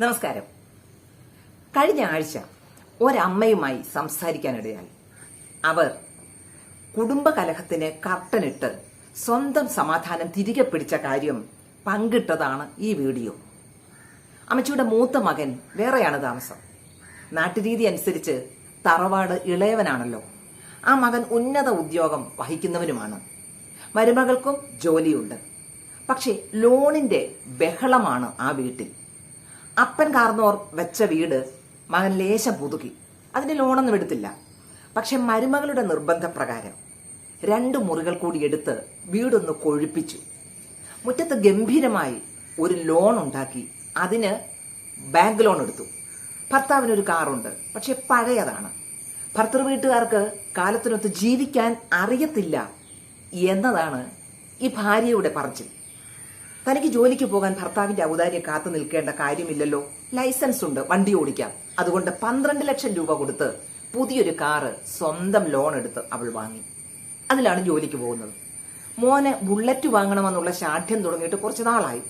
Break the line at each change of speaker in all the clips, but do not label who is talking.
നമസ്കാരം. കഴിഞ്ഞ ആഴ്ച ഒരമ്മയുമായി സംസാരിക്കാനിടയായി. അവർ കുടുംബകലഹത്തിന് കർട്ടനിട്ട് സ്വന്തം സമാധാനം തിരികെ പിടിച്ച കാര്യം പങ്കിട്ടതാണ് ഈ വീഡിയോ. അമ്മച്ചിയുടെ മൂത്ത മകൻ വേറെയാണ് താമസം. നാട്ടുരീതി അനുസരിച്ച് തറവാട് ഇളയവനാണല്ലോ. ആ മകൻ ഉന്നത ഉദ്യോഗം വഹിക്കുന്നവനുമാണ്. മരുമകൾക്കും ജോലിയുണ്ട്. പക്ഷേ ലോണിന്റെ ബഹളമാണ് ആ വീട്ടിൽ. അപ്പൻ കാർന്നോർ വെച്ച വീട് മകൻ ലേശം പുതുക്കി. അതിന് ലോണൊന്നും എടുത്തില്ല. പക്ഷെ മരുമകളുടെ നിർബന്ധപ്രകാരം രണ്ട് മുറികൾ കൂടി എടുത്ത് വീടൊന്ന് കൊഴുപ്പിച്ചു. മുറ്റത്ത് ഗംഭീരമായി ഒരു ലോൺ ഉണ്ടാക്കി അതിന് ബാങ്ക് ലോൺ എടുത്തു. ഭർത്താവിനൊരു കാറുണ്ട് പക്ഷെ പഴയതാണ്. ഭർത്തൃ വീട്ടുകാർക്ക് കാലത്തിനൊത്ത് ജീവിക്കാൻ അറിയത്തില്ല എന്നതാണ് ഈ ഭാര്യയുടെ പറച്ചിൽ. തനിക്ക് ജോലിക്ക് പോകാൻ ഭർത്താവിന്റെ ഔദാര്യം കാത്തു നിൽക്കേണ്ട കാര്യമില്ലല്ലോ. ലൈസൻസ് ഉണ്ട് വണ്ടി ഓടിക്കാം. അതുകൊണ്ട് പന്ത്രണ്ട് ലക്ഷം രൂപ കൊടുത്ത് പുതിയൊരു കാറ് സ്വന്തം ലോൺ എടുത്ത് അവൾ വാങ്ങി. അതിലാണ് ജോലിക്ക് പോകുന്നത്. മോന് ബുള്ളറ്റ് വാങ്ങണമെന്നുള്ള ശാഠ്യം തുടങ്ങിയിട്ട് കുറച്ച് നാളായി.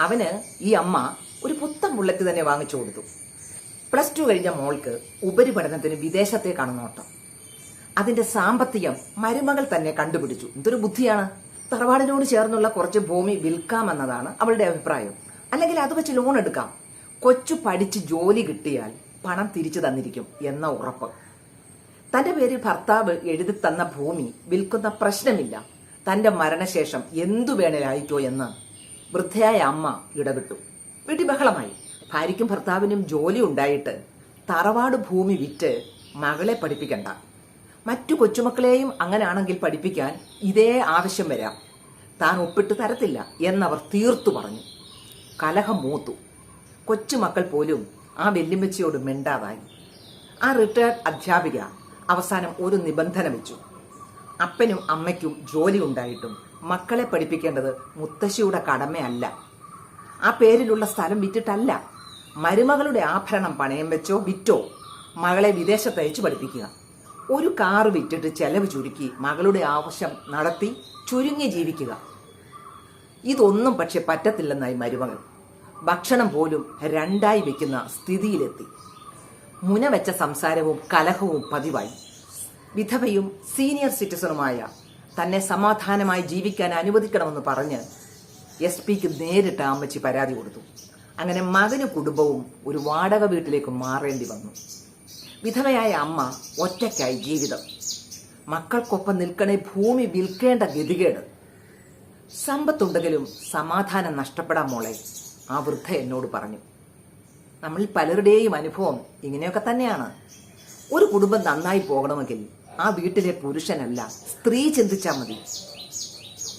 അവന് ഈ അമ്മ ഒരു പുത്തൻ ബുള്ളറ്റ് തന്നെ വാങ്ങിച്ചു കൊടുത്തു. പ്ലസ് ടു കഴിഞ്ഞ മോൾക്ക് ഉപരിപഠനത്തിന് വിദേശത്തേക്കാണ് നോട്ടം. അതിന്റെ സാമ്പത്തികം മരുമകൾ തന്നെ കണ്ടുപിടിച്ചു. എന്തൊരു ബുദ്ധിയാണ്? തറവാടിനോട് ചേർന്നുള്ള കുറച്ച് ഭൂമി വിൽക്കാമെന്നതാണ് അവളുടെ അഭിപ്രായം. അല്ലെങ്കിൽ അത് വെച്ച് ലോൺ എടുക്കാം. കൊച്ചു പഠിച്ച് ജോലി കിട്ടിയാൽ പണം തിരിച്ചു തന്നിരിക്കും എന്ന ഉറപ്പ്. തന്റെ പേരിൽ ഭർത്താവ് എഴുതി തന്ന ഭൂമി വിൽക്കുന്ന പ്രശ്നമില്ല. തന്റെ മരണശേഷം എന്തു വേണേലായിക്കോ എന്ന് വൃദ്ധയായ അമ്മ ഇടപെട്ടു വീട്ടിൽ ബഹളമായി. ഭാര്യയ്ക്കും ഭർത്താവിനും ജോലി ഉണ്ടായിട്ട് തറവാട് ഭൂമി വിറ്റ് മകളെ പഠിപ്പിക്കണ്ട. മറ്റു കൊച്ചുമക്കളെയും അങ്ങനെയാണെങ്കിൽ പഠിപ്പിക്കാൻ ഇതേ ആവശ്യം വരാം. താൻ ഒപ്പിട്ട് തരത്തില്ല എന്നവർ തീർത്തു പറഞ്ഞു. കലഹം മൂത്തു. കൊച്ചുമക്കൾ പോലും ആ വെല്ലുമ്മച്ചയോട് മിണ്ടാതായി. ആ റിട്ടയർഡ് അധ്യാപിക അവസാനം ഒരു നിബന്ധന വെച്ചു. അപ്പനും അമ്മയ്ക്കും ജോലി ഉണ്ടായിട്ടും മക്കളെ പഠിപ്പിക്കേണ്ടത് മുത്തശ്ശിയുടെ കടമയല്ല. ആ പേരിലുള്ള സ്ഥലം വിറ്റിട്ടല്ല. മരുമകളുടെ ആഭരണം പണയം വെച്ചോ വിറ്റോ മകളെ വിദേശത്തയച്ചു പഠിപ്പിക്കുക. ഒരു കാർ വിറ്റിട്ട് ചെലവ് ചുരുക്കി മകളുടെ ആവശ്യം നടത്തി ചുരുങ്ങി ജീവിക്കുക. ഇതൊന്നും പക്ഷെ പറ്റത്തില്ലെന്നായി മരുമകൾ ഭക്ഷണം പോലും രണ്ടായി വെക്കുന്ന സ്ഥിതിയിലെത്തി. മുന വെച്ച സംസാരവും കലഹവും പതിവായി. വിധവയും സീനിയർ സിറ്റിസണുമായ തന്നെ സമാധാനമായി ജീവിക്കാൻ അനുവദിക്കണമെന്ന് പറഞ്ഞ് എസ് പിക്ക് നേരിട്ട് അമ്മച്ചി പരാതി കൊടുത്തു. അങ്ങനെ മകനും കുടുംബവും ഒരു വാടക വീട്ടിലേക്ക് മാറേണ്ടി വന്നു. വിധവയായ അമ്മ ഒറ്റയ്ക്കായി ജീവിതം. മക്കൾക്കൊപ്പം നിൽക്കണേ ഭൂമി വിൽക്കേണ്ട ഗതികേട്. സമ്പത്തുണ്ടെങ്കിലും സമാധാനം നഷ്ടപ്പെടാൻ മോളെ ആ വൃദ്ധ എന്നോട് പറഞ്ഞു. നമ്മൾ പലരുടെയും അനുഭവം ഇങ്ങനെയൊക്കെ തന്നെയാണ്. ഒരു കുടുംബം നന്നായി പോകണമെങ്കിൽ ആ വീട്ടിലെ പുരുഷനല്ല സ്ത്രീ ചിന്തിച്ചാൽ മതി.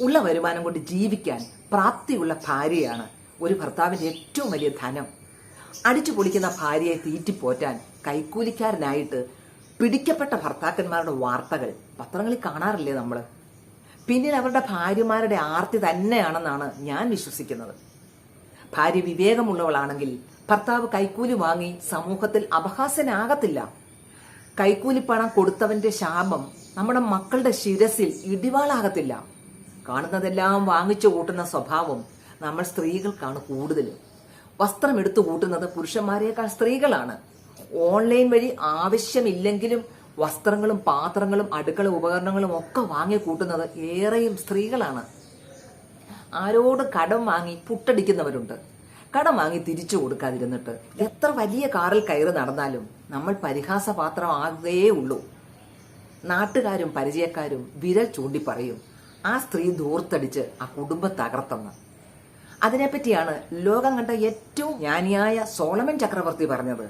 ഉള്ള വരുമാനം കൊണ്ട് ജീവിക്കാൻ പ്രാപ്തിയുള്ള ഭാര്യയാണ് ഒരു ഭർത്താവിന്റെ ഏറ്റവും വലിയ ധനം. അടിച്ചു പൊളിക്കുന്ന ഭാര്യയെ തീറ്റിപ്പോറ്റാൻ കൈക്കൂലിക്കാരനായിട്ട് പിടിക്കപ്പെട്ട ഭർത്താക്കന്മാരുടെ വാർത്തകൾ പത്രങ്ങളിൽ കാണാറില്ലേ നമ്മൾ പിന്നീട് അവരുടെ ഭാര്യമാരുടെ ആർത്തി തന്നെയാണെന്നാണ് ഞാൻ വിശ്വസിക്കുന്നത്. ഭാര്യ വിവേകമുള്ളവളാണെങ്കിൽ ഭർത്താവ് കൈക്കൂലി വാങ്ങി സമൂഹത്തിൽ അപഹാസ്യനാകത്തില്ല. കൈക്കൂലിപ്പണം കൊടുത്തവന്റെ ശാപം നമ്മുടെ മക്കളുടെ ശിരസിൽ ഇടിവാളാകത്തില്ല. കാണുന്നതെല്ലാം വാങ്ങിച്ചു കൂട്ടുന്ന സ്വഭാവം നമ്മൾ സ്ത്രീകൾക്കാണ് കൂടുതൽ വസ്ത്രം എടുത്തു കൂട്ടുന്നത് പുരുഷന്മാരെക്കാൾ സ്ത്രീകളാണ്. ഓൺലൈൻ വഴി ആവശ്യമില്ലെങ്കിലും വസ്ത്രങ്ങളും പാത്രങ്ങളും അടുക്കള ഉപകരണങ്ങളും ഒക്കെ വാങ്ങി കൂട്ടുന്നത് ഏറെയും സ്ത്രീകളാണ്. ആരോട് കടം വാങ്ങി പുട്ടടിക്കുന്നവരുണ്ട്. കടം വാങ്ങി തിരിച്ചു കൊടുക്കാതിരുന്നിട്ട് എത്ര വലിയ കാറിൽ കയറി നടന്നാലും നമ്മൾ പരിഹാസപാത്രമാകുകയേ ഉള്ളൂ. നാട്ടുകാരും പരിചയക്കാരും വിരൽ ചൂണ്ടി പറയും ആ സ്ത്രീ ദൂർത്തടിച്ച് ആ കുടുംബം തകർത്തെന്ന്. അതിനെപ്പറ്റിയാണ് ലോകം കണ്ട ഏറ്റവും ജ്ഞാനിയായ സോളമൻ ചക്രവർത്തി പറഞ്ഞത്.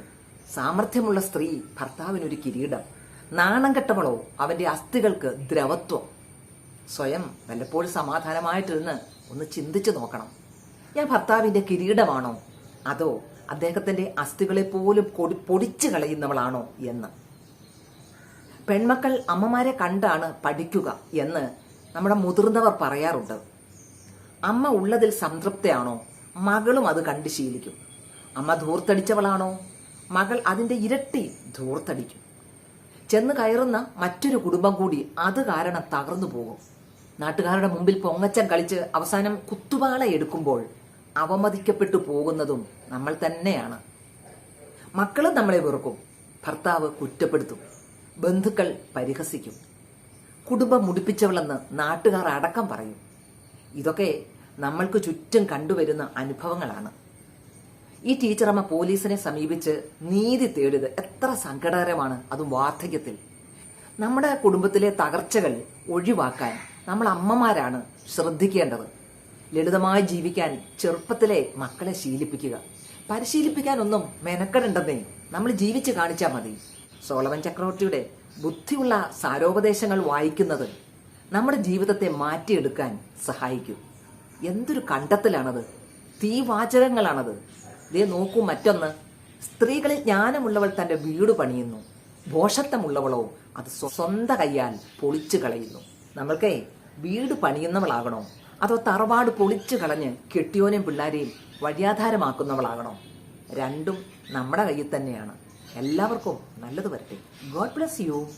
സാമർഥ്യമുള്ള സ്ത്രീ ഭർത്താവിനൊരു കിരീടം. നാണം കെട്ടവളോ അവന്റെ അസ്ഥികൾക്ക് ദ്രവത്വം. സ്വയം വല്ലപ്പോഴും സമാധാനമായിട്ടിരുന്ന് ഒന്ന് ചിന്തിച്ചു നോക്കണം. ഞാൻ ഭർത്താവിന്റെ കിരീടമാണോ? അതോ അദ്ദേഹത്തിന്റെ അസ്ഥികളെ പോലും കൊടി പൊടിച്ചു കളയുന്നവളാണോ എന്ന്. പെൺമക്കൾ അമ്മമാരെ കണ്ടാണ് പഠിക്കുക എന്ന് നമ്മുടെ മുതിർന്നവർ പറയാറുണ്ട്. അമ്മ ഉള്ളതിൽ സംതൃപ്തയാണോ? മകളും അത് കണ്ട് ശീലിക്കും. അമ്മ ധൂർത്തടിച്ചവളാണോ? മകൾ അതിന്റെ ഇരട്ടി ധൂർത്തടിക്കും. ചെന്ന് കയറുന്ന മറ്റൊരു കുടുംബം കൂടി അത് കാരണം തകർന്നു പോകും. നാട്ടുകാരുടെ മുമ്പിൽ പൊങ്ങച്ചം കളിച്ച് അവസാനം കുത്തുപാള എടുക്കുമ്പോൾ അവമതിക്കപ്പെട്ടു പോകുന്നതും നമ്മൾ തന്നെയാണ്. മക്കൾ നമ്മളെ വെറുക്കും. ഭർത്താവ് കുറ്റപ്പെടുത്തും. ബന്ധുക്കൾ പരിഹസിക്കും. കുടുംബം മുടിപ്പിച്ചവളെന്ന് നാട്ടുകാർ അടക്കം പറയും. ഇതൊക്കെ നമ്മൾക്ക് ചുറ്റും കണ്ടുവരുന്ന അനുഭവങ്ങളാണ്. ഈ ടീച്ചറമ്മ പോലീസിനെ സമീപിച്ച് നീതി തേടിയത് എത്ര സങ്കടകരമാണ് അതും വാർദ്ധക്യത്തിൽ. നമ്മുടെ കുടുംബത്തിലെ തകർച്ചകൾ ഒഴിവാക്കാൻ നമ്മൾ അമ്മമാരാണ് ശ്രദ്ധിക്കേണ്ടത്. ലളിതമായി ജീവിക്കാൻ ചെറുപ്പത്തിലെ മക്കളെ ശീലിപ്പിക്കുക. പരിശീലിപ്പിക്കാനൊന്നും മെനക്കെടണ്ടെന്നേ നമ്മൾ ജീവിച്ച് കാണിച്ചാൽ മതി. സോളവൻ ചക്രവർത്തിയുടെ ബുദ്ധിയുള്ള സാരോപദേശങ്ങൾ വായിക്കുന്നത് നമ്മുടെ ജീവിതത്തെ മാറ്റിയെടുക്കാൻ സഹായിക്കും. എന്തൊരു കണ്ടെത്തലാണത്? തീവാചകങ്ങളാണത്. ദേ നോക്കൂ മറ്റൊന്ന്. സ്ത്രീകളിൽ ജ്ഞാനമുള്ളവൾ തന്റെ വീട് പണിയുന്നു. ഭോഷത്വമുള്ളവളോ അത് സ്വന്ത കയ്യാൽ പൊളിച്ചു കളയുന്നു. നമ്മൾക്കേ വീട് പണിയുന്നവളാകണോ? അതോ തറവാട് പൊളിച്ചു കളഞ്ഞ് കെട്ടിയോനെയും പിള്ളാരെയും വഴിയാധാരമാക്കുന്നവളാകണോ? രണ്ടും നമ്മുടെ കയ്യിൽ തന്നെയാണ്. എല്ലാവർക്കും നല്ലത് വരട്ടെ. God bless you.